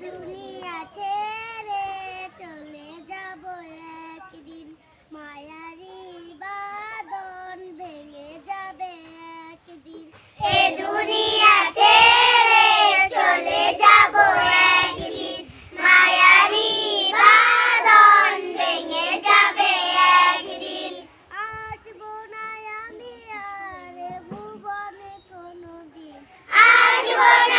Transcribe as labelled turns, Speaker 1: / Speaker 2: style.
Speaker 1: দুনিয়া ছেড়ে চলে যাব একদিন। মায়ারি বাদন ভেঙে যাবে একদিন।
Speaker 2: এ দুনিয়া ছেড়ে চলে যাব একদিন। মায়ারি বাদন ভেঙে যাবে একদিন।
Speaker 1: আসব না আমি আর ভুবনে কোনোদিন।
Speaker 2: আসব না